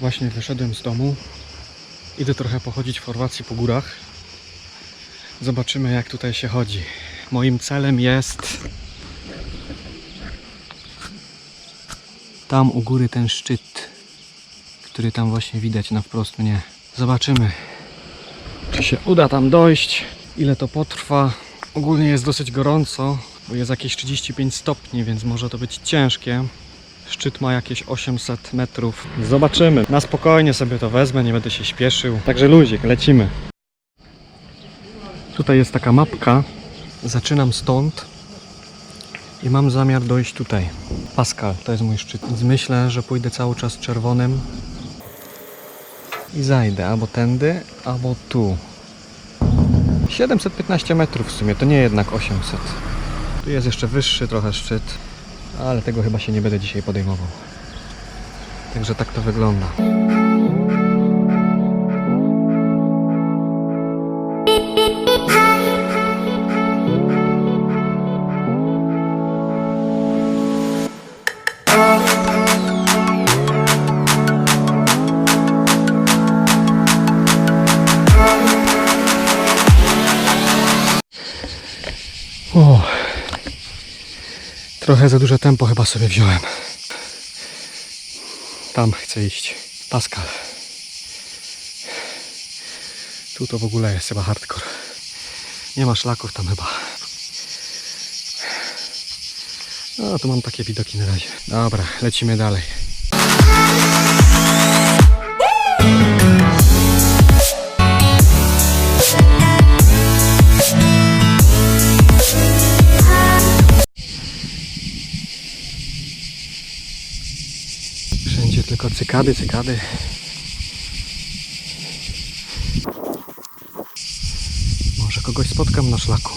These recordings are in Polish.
Właśnie wyszedłem z domu. Idę trochę pochodzić w Chorwacji po górach. Zobaczymy jak tutaj się chodzi. Moim celem jest tam u góry ten szczyt, który tam właśnie widać na wprost mnie. Zobaczymy, czy się uda tam dojść, ile to potrwa. Ogólnie jest dosyć gorąco, bo jest jakieś 35 stopni, więc może to być ciężkie. Szczyt ma jakieś 800 metrów. Zobaczymy. Na spokojnie sobie to wezmę, nie będę się śpieszył. Także luzik, lecimy. Tutaj jest taka mapka. Zaczynam stąd i mam zamiar dojść tutaj. Pascal, to jest mój szczyt. Więc myślę, że pójdę cały czas czerwonym i zajdę albo tędy, albo tu. 715 metrów w sumie, to nie jednak 800. Tu jest jeszcze wyższy trochę szczyt, ale tego chyba się nie będę dzisiaj podejmował. Także tak to wygląda. Trochę za duże tempo chyba sobie wziąłem. Tam chcę iść. Pascal. Tu to w ogóle jest chyba hardcore. Nie ma szlaków tam chyba. No, tu mam takie widoki na razie. Dobra, lecimy dalej. Cykady, cykady. Może kogoś spotkam na szlaku.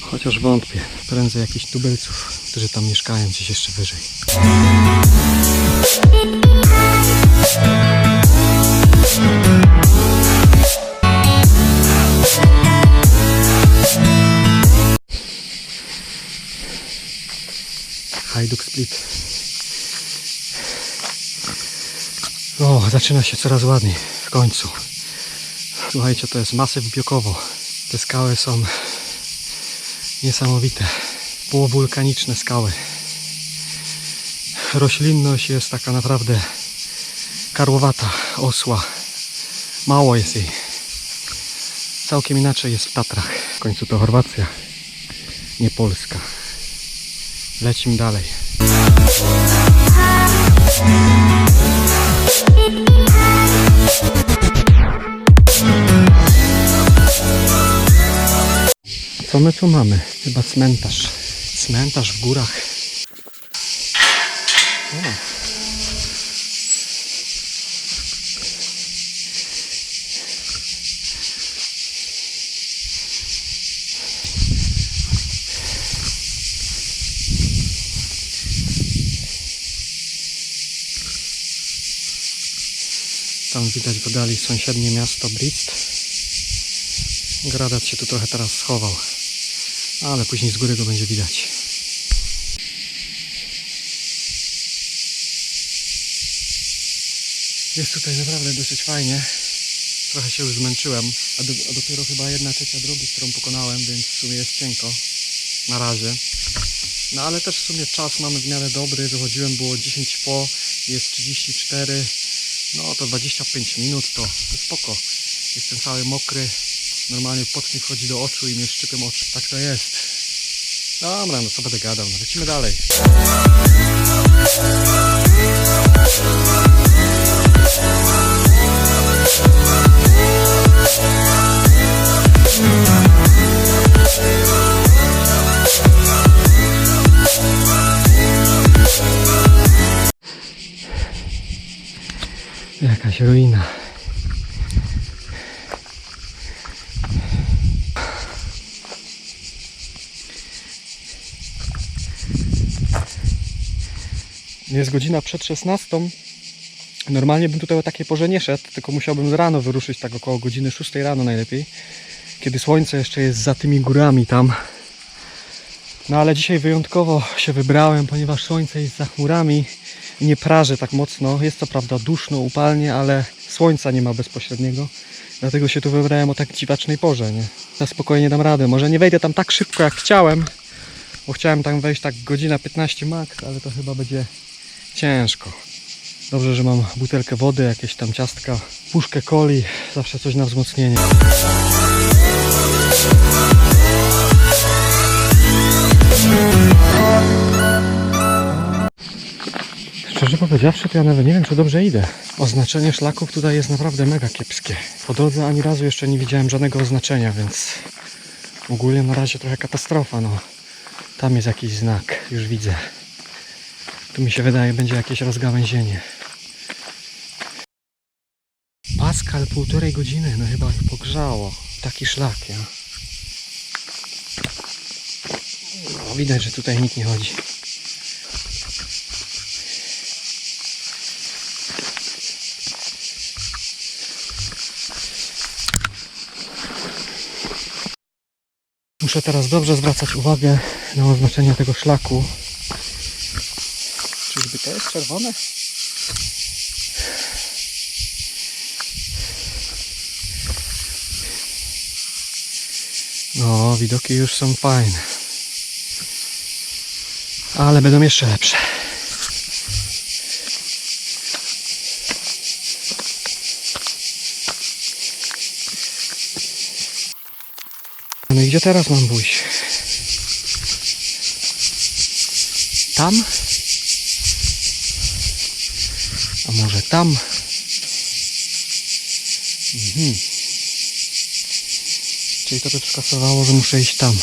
Chociaż wątpię. Prędzej jakichś tubylców, którzy tam mieszkają gdzieś jeszcze wyżej. Hajduk Split. O, zaczyna się coraz ładniej w końcu. Słuchajcie, to jest masyw Biokowo. Te skały są niesamowite. Półwulkaniczne skały. Roślinność jest taka naprawdę karłowata, osła. Mało jest jej. Całkiem inaczej jest w Tatrach. W końcu to Chorwacja, nie Polska. Lecimy dalej. Co my tu mamy? Chyba cmentarz. Cmentarz w górach. O. Tam widać w oddali sąsiednie miasto Brist. Gradat się tu trochę teraz schował, ale później z góry go będzie widać. Jest tutaj naprawdę dosyć fajnie. Trochę się już zmęczyłem, a, do, a dopiero chyba jedna trzecia drogi, którą pokonałem, więc w sumie jest cienko. Na razie. No ale też w sumie czas mamy w miarę dobry. Wychodziłem, było 10 po, jest 34. No to 25 minut to, to spoko. Jestem cały mokry. Normalnie pot wchodzi do oczu i mnie szczypią oczy. Tak to jest. Dobra, no co będę gadał. No lecimy dalej. Jakaś ruina. Jest godzina przed 16. Normalnie bym tutaj o takiej porze nie szedł, tylko musiałbym z rano wyruszyć, tak około godziny 6 rano najlepiej. Kiedy słońce jeszcze jest za tymi górami tam. No ale dzisiaj wyjątkowo się wybrałem, ponieważ słońce jest za chmurami, nie praży tak mocno. Jest co prawda duszno, upalnie, ale słońca nie ma bezpośredniego. Dlatego się tu wybrałem o tak dziwacznej porze, nie? Spokojnie dam radę. Może nie wejdę tam tak szybko jak chciałem, bo chciałem tam wejść tak godzina 15 max, ale to chyba będzie ciężko. Dobrze, że mam butelkę wody, jakieś tam ciastka, puszkę coli, zawsze coś na wzmocnienie. Szczerze powiedziawszy, to ja nawet nie wiem, czy dobrze idę. Oznaczenie szlaków tutaj jest naprawdę mega kiepskie. Po drodze ani razu jeszcze nie widziałem żadnego oznaczenia, więc ogólnie na razie trochę katastrofa. No. Tam jest jakiś znak, już widzę. Tu mi się wydaje, będzie jakieś rozgałęzienie. Pascal półtorej godziny, no chyba pogrzało. Taki szlak, ja. No, widać, że tutaj nikt nie chodzi. Muszę teraz dobrze zwracać uwagę na oznaczenie tego szlaku. To jest czerwone? No, widoki już są fajne. Ale będą jeszcze lepsze. No i gdzie teraz mam pójść? Tam? A może tam? Mhm. Czyli to by wskazywało, że muszę iść tam.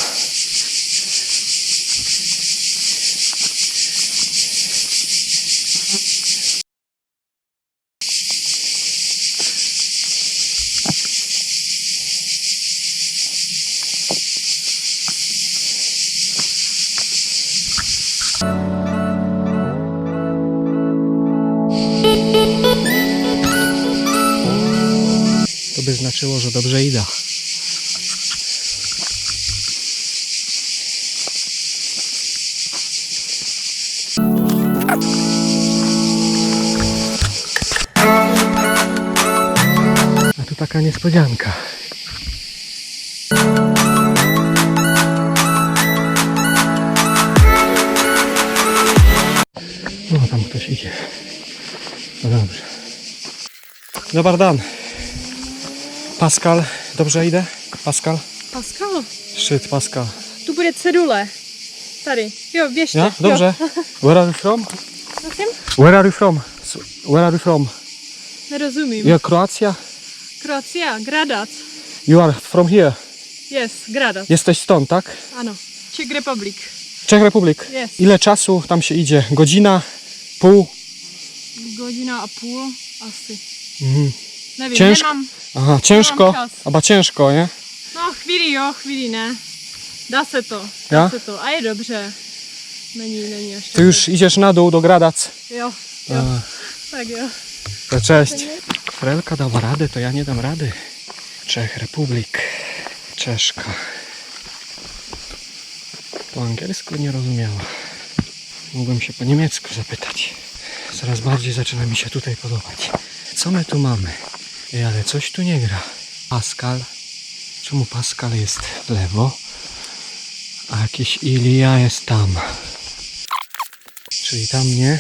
Taka niespodzianka. No tam ktoś idzie. No dobrze. Dobar dan. Pascal, dobrze idę? Pascal? Pascal, Szczyt Pascal. tu bude cedule. Tady. Jo, běžte. Ja? Dobrze. Where are you from? Jo. Where are you from? Where are you from? Nerozumím. You're Croatia? Kroatia, Gradac. You are from here. Yes, Gradac. Jesteś stąd, tak? Ano. Czech Republic. Czech Republik. Yes. Ile czasu tam się idzie? Godzina? Pół? Godina a půl asi. Mhm. Nevím, Ciężko. nemám. Aha, ciężko. czas. Aba ciężko, nie? No chvíli jo, chvíli ne. Dá se to. Ja? Dá se to. A je dobře. Není, není ještě. Ty już idziesz na dół do Gradac. Jo, jo. Tak jo. Cześć. Frelka dała radę, to ja nie dam rady. Czech Republik. Czeszka. Po angielsku nie rozumiała. Mogłem się po niemiecku zapytać. Coraz bardziej zaczyna mi się tutaj podobać. Co my tu mamy? Ej, ale coś tu nie gra. Pascal. Czemu Pascal jest w lewo? A jakiś Ilia jest tam. Czyli tam nie.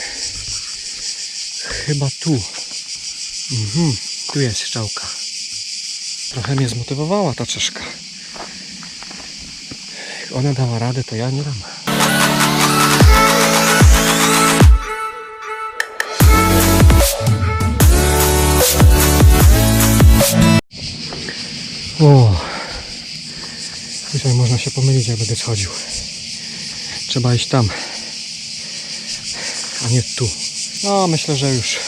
Chyba tu. Mhm, tu jest szczałka. Trochę mnie zmotywowała ta czeszka. Ona dała radę, to ja nie dam. O, tutaj można się pomylić, jak będę schodził. Trzeba iść tam, a nie tu. No, myślę, że już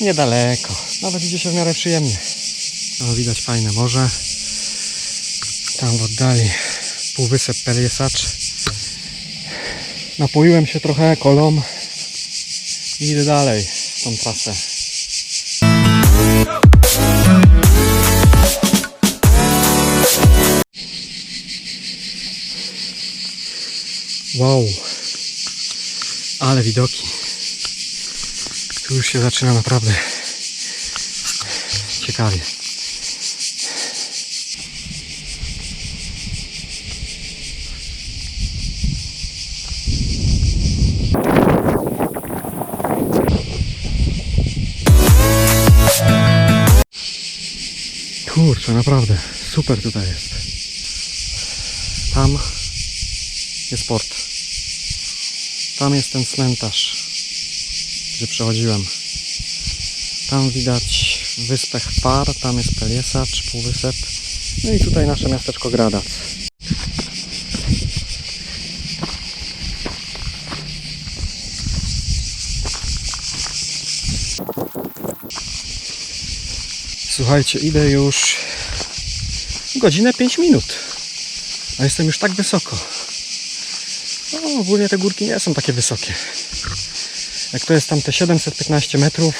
niedaleko. Nawet idzie się w miarę przyjemnie. No, widać fajne morze. Tam w oddali półwysep Peliesacz. Napoiłem się trochę kolą i idę dalej w tą trasę. Wow, ale widoki. Tu już się zaczyna naprawdę ciekawie. Kurczę, naprawdę super tutaj jest. Tam jest port. Tam jest ten cmentarz, gdzie przechodziłem. Tam widać wyspę Chwar, tam jest Peliesacz, półwysep. No i tutaj nasze miasteczko Gradac. Słuchajcie, idę już godzinę 5 minut. A jestem już tak wysoko. No, ogólnie te górki nie są takie wysokie. Jak to jest tam te 715 metrów,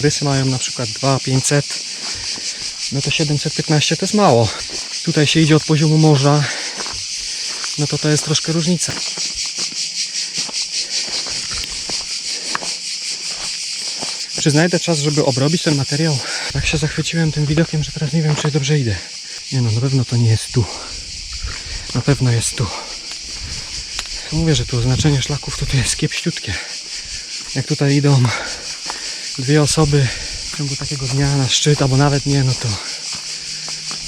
rysy mają na przykład 2500, no to 715 to jest mało. Tutaj się idzie od poziomu morza, no to to jest troszkę różnica. Czy znajdę czas, żeby obrobić ten materiał? Tak się zachwyciłem tym widokiem, że teraz nie wiem, czy dobrze idę. Nie no, na pewno to nie jest tu. Na pewno jest tu. Mówię, że tu oznaczenie szlaków to tu jest kiepściutkie. Jak tutaj idą dwie osoby w ciągu takiego dnia na szczyt, albo nawet nie, no to,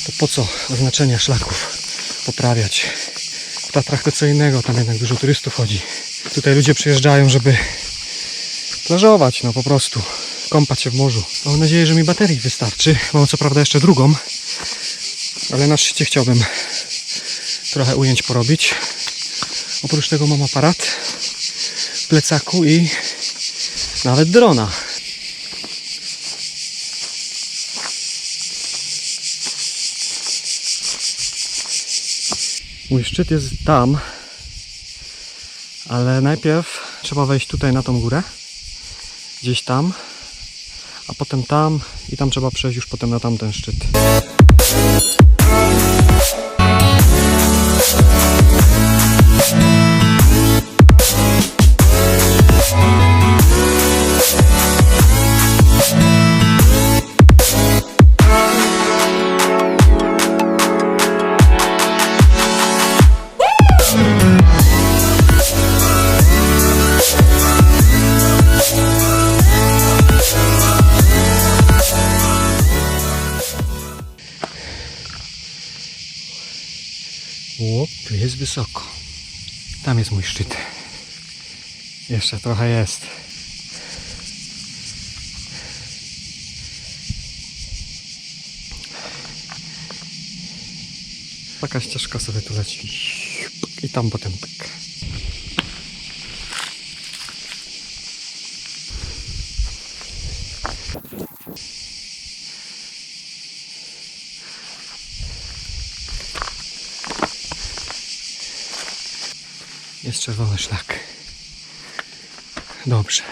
to po co oznaczenia szlaków poprawiać? W Tatrach to co innego, tam jednak dużo turystów chodzi. Tutaj ludzie przyjeżdżają, żeby plażować, no po prostu. Kąpać się w morzu. Mam nadzieję, że mi baterii wystarczy. Mam co prawda jeszcze drugą, ale na szczycie chciałbym trochę ujęć porobić. Oprócz tego mam aparat w plecaku i nawet drona. Mój szczyt jest tam, ale najpierw trzeba wejść tutaj na tą górę, gdzieś tam, a potem tam i tam trzeba przejść już potem na tamten szczyt. Jeszcze trochę jest. Taka ścieżka sobie tu leci. I tam potem tak. Jest czerwony szlak. Dobrze.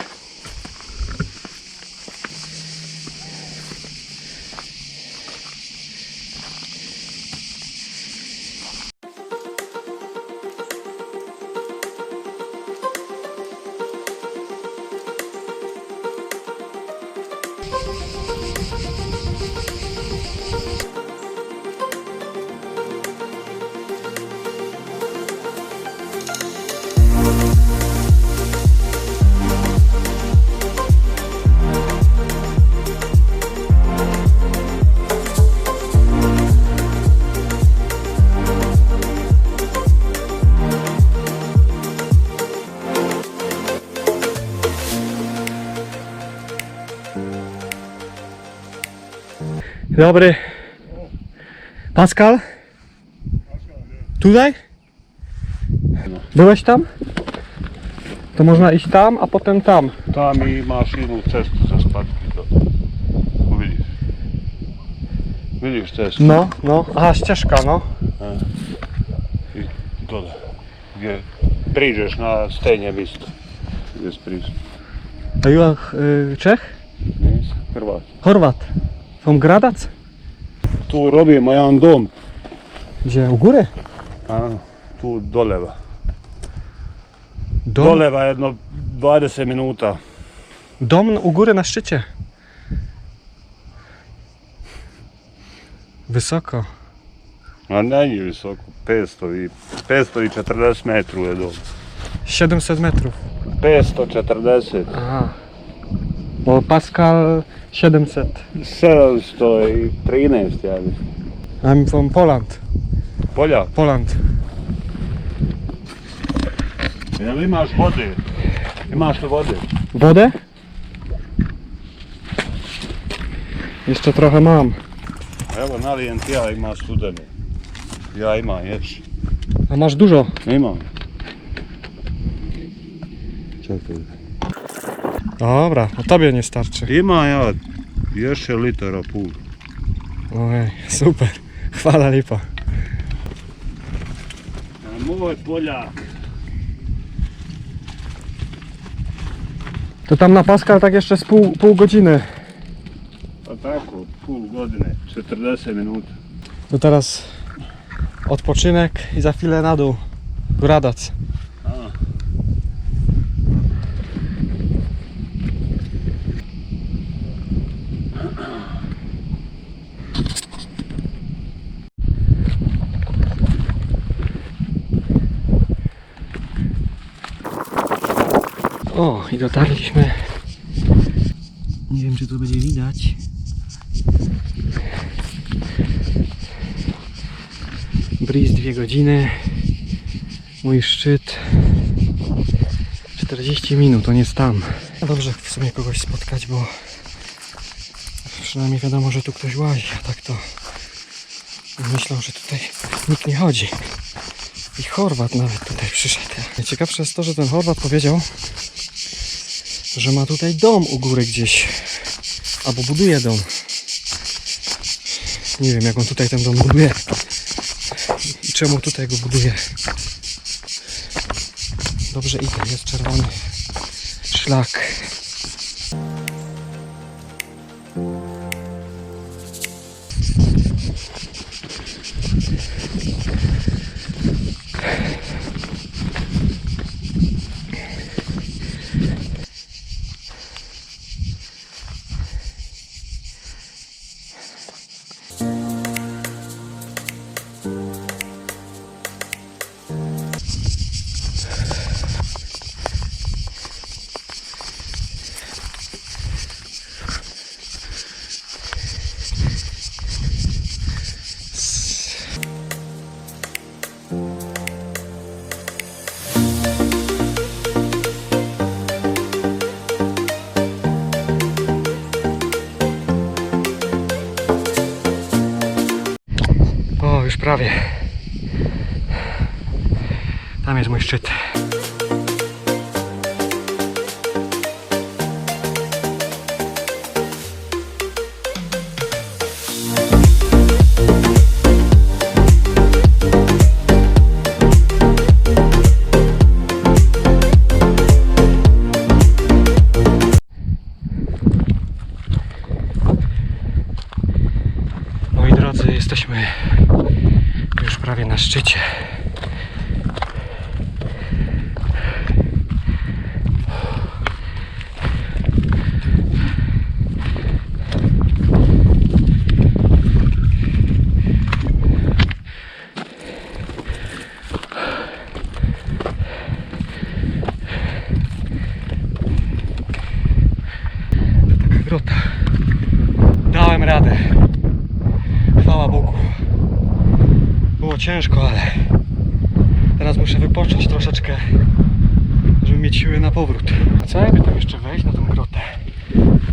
Dobry. Pascal? Tutaj? Byłeś tam? To można iść tam, a potem tam. Tam i masz jedną cestę ze spadki. To. No Widzisz. Widzisz cestę. No, no. Aha, ścieżka, no. I dole. Gdzie przyjdziesz na stejnie miejsce. Jest przyjść. A Juach y, Czech? Jest Chorvat. Chorwat. From Gradac? Tu robię moją dom. Gdzie? U góry? A, tu dolewa. Dom? Dolewa jedno 20 minuta. Dom u góry na szczycie. Wysoko. A vysoko, 500 i, 540 metrów je dole. 700 metrów. 540. Aha. Bo Pascal 700. 713 ja mislim. I'm from Poland. Poljak, Poland. jel imaš vode? Imaš li vode? Wodę? Jeszcze trochę mam. Evo nalijem ti ja ima studene. Ja imam, ješ. A masz dużo. Imam. Čekaj. Dobra, a tobie nie starczy. Ima ja još je litera pol. Ojej, super. Chwala lipa. A moj Poljak. To tam na Pascal tak jeszcze z pół, pół godziny. Pa tako, pol godine, 40 minuta. To teraz odpoczynek i za chwilę na dół. Gradac. A. O, i dotarliśmy. Nie wiem, czy to będzie widać. Breeze dwie godziny. Mój szczyt 40 minut, on jest tam. No Dobrze w sumie kogoś spotkać, bo przynajmniej wiadomo, że tu ktoś łazi, a tak to myślał, że tutaj nikt nie chodzi. I Chorwat nawet tutaj przyszedł. Najciekawsze jest to, że ten Chorwat powiedział, że ma tutaj dom u góry gdzieś. Albo buduje dom. Nie wiem, jak on tutaj ten dom buduje. I czemu tutaj go buduje. Dobrze idę, jest czerwony szlak. Ciężko, ale teraz muszę wypocząć troszeczkę, żeby mieć siły na powrót. A co jakby tam jeszcze wejść na tą grotę?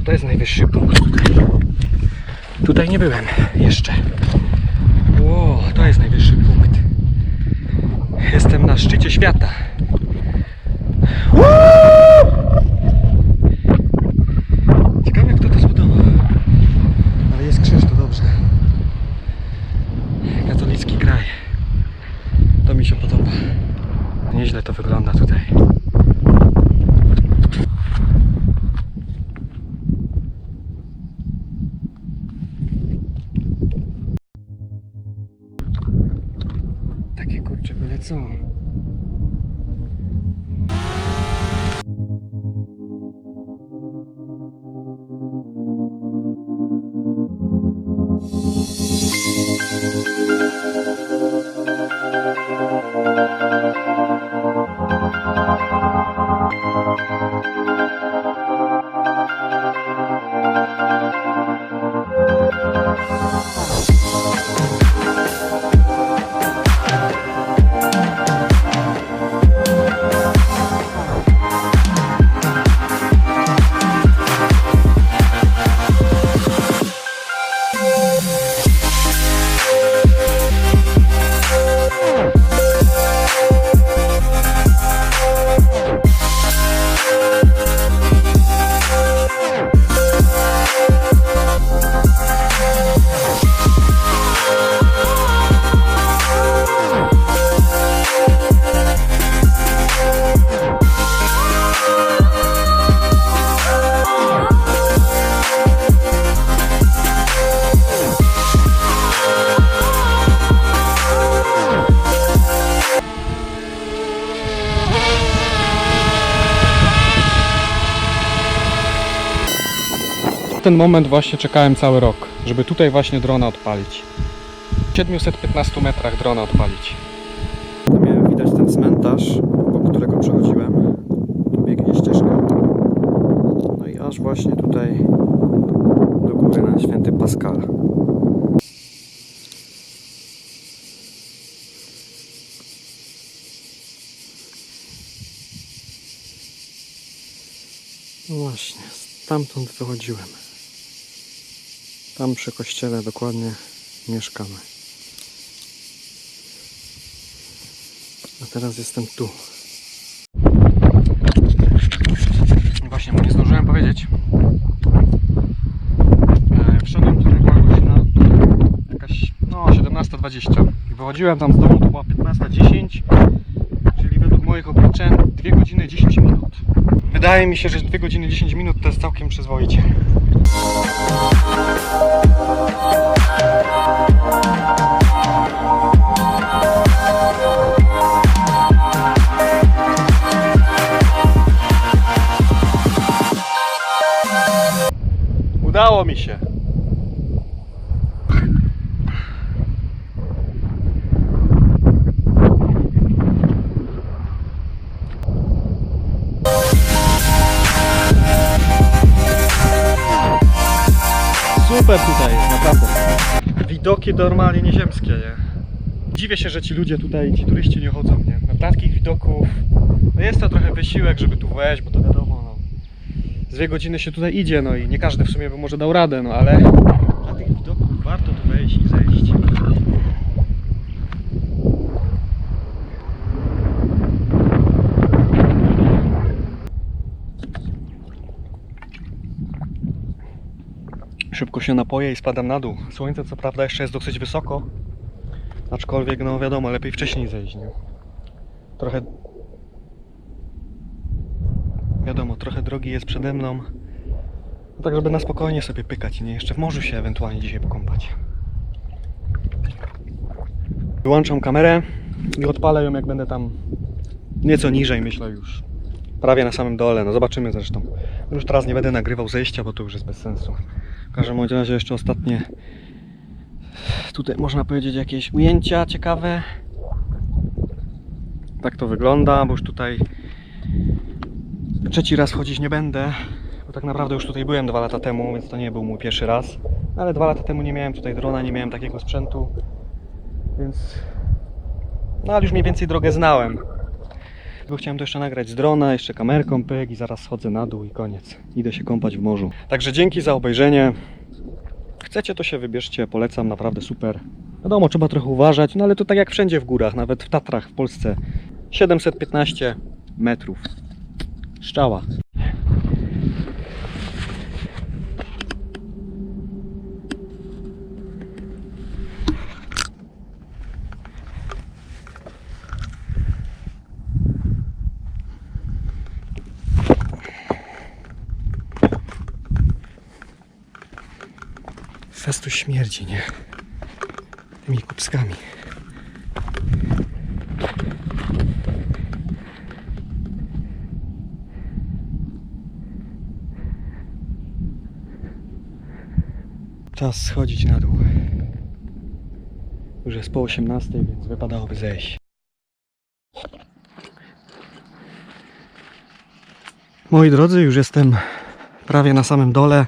To jest najwyższy punkt tutaj. Tutaj nie byłem jeszcze. Ło, to jest najwyższy punkt. Jestem na szczycie świata. Woo! Kurcze byle co. ten moment właśnie czekałem cały rok, żeby tutaj właśnie drona odpalić. W 715 metrach drona odpalić. Tam widać ten cmentarz, obok którego przechodziłem. Tu biegnie ścieżka. No i aż właśnie tutaj do góry na święty Pascal. No właśnie, stamtąd wychodziłem. Tam przy kościele dokładnie mieszkamy. A teraz jestem tu. Właśnie, nie zdążyłem powiedzieć. E, Wszedłem tutaj godzina jakaś, no 17.20. I wychodziłem tam z domu, to była 15.10, czyli według moich obliczeń 2 godziny 10 minut. Wydaje mi się, że 2 godziny 10 minut to jest całkiem przyzwoicie. Normalnie nieziemskie, nie? Dziwię się, że ci ludzie tutaj, ci turyści nie chodzą, nie? Na takich widoków, no jest to trochę wysiłek, żeby tu wejść, bo to wiadomo, no. Z dwie godziny się tutaj idzie, no i nie każdy w sumie by może dał radę, no ale na tych widoków warto tu wejść i zejść. Szybko się napoję i spadam na dół. Słońce co prawda jeszcze jest dosyć wysoko, aczkolwiek no wiadomo, lepiej wcześniej zejść, nie? Trochę... Wiadomo, trochę drogi jest przede mną. No tak, żeby na spokojnie sobie pykać, nie? Jeszcze w morzu się ewentualnie dzisiaj pokąpać. Wyłączam kamerę i odpalę ją jak będę tam nieco niżej, myślę już. Prawie na samym dole, no zobaczymy zresztą. Już teraz nie będę nagrywał zejścia, bo to już jest bez sensu. W każdym razie jeszcze ostatnie tutaj można powiedzieć jakieś ujęcia ciekawe. Tak to wygląda, bo już tutaj trzeci raz chodzić nie będę, bo tak naprawdę już tutaj byłem dwa lata temu, więc to nie był mój pierwszy raz. Ale dwa lata temu nie miałem tutaj drona, nie miałem takiego sprzętu, więc no ale już mniej więcej drogę znałem. Tylko chciałem to jeszcze nagrać z drona, jeszcze kamerką pyk i zaraz schodzę na dół i koniec. Idę się kąpać w morzu. Także dzięki za obejrzenie. Chcecie to się wybierzcie, polecam, naprawdę super. Wiadomo, trzeba trochę uważać, no ale to tak jak wszędzie w górach, nawet w Tatrach w Polsce. 715 metrów. Szczała. Festu śmierdzi, nie? Tymi kupskami. Czas schodzić na dół. Już jest po 18, więc wypadałoby zejść. Moi drodzy, już jestem prawie na samym dole.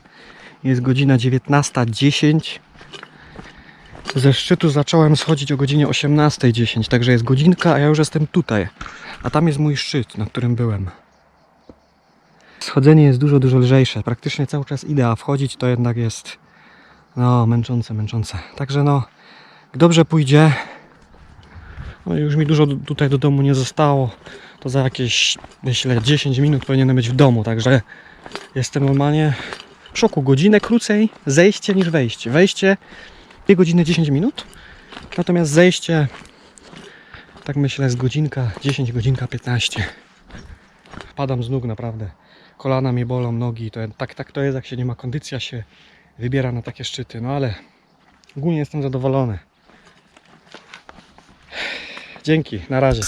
Jest godzina 19.10. Ze szczytu zacząłem schodzić o godzinie 18.10, także jest godzinka, a ja już jestem tutaj. A tam jest mój szczyt, na którym byłem. Schodzenie jest dużo, dużo lżejsze. Praktycznie cały czas idę, a wchodzić to jednak jest no, męczące, męczące. Także no, dobrze pójdzie, no już mi dużo tutaj do domu nie zostało, to za jakieś, myślę, 10 minut powinienem być w domu, także jestem normalnie szoku. Godzinę krócej zejście niż wejście. Wejście 2 godziny 10 minut, natomiast zejście tak myślę z godzinka 10, godzinka 15. Padam z nóg naprawdę. Kolana mnie bolą, nogi. To, tak, tak to jest, jak się nie ma kondycja, się wybiera na takie szczyty. No ale ogólnie jestem zadowolony. Dzięki, na razie.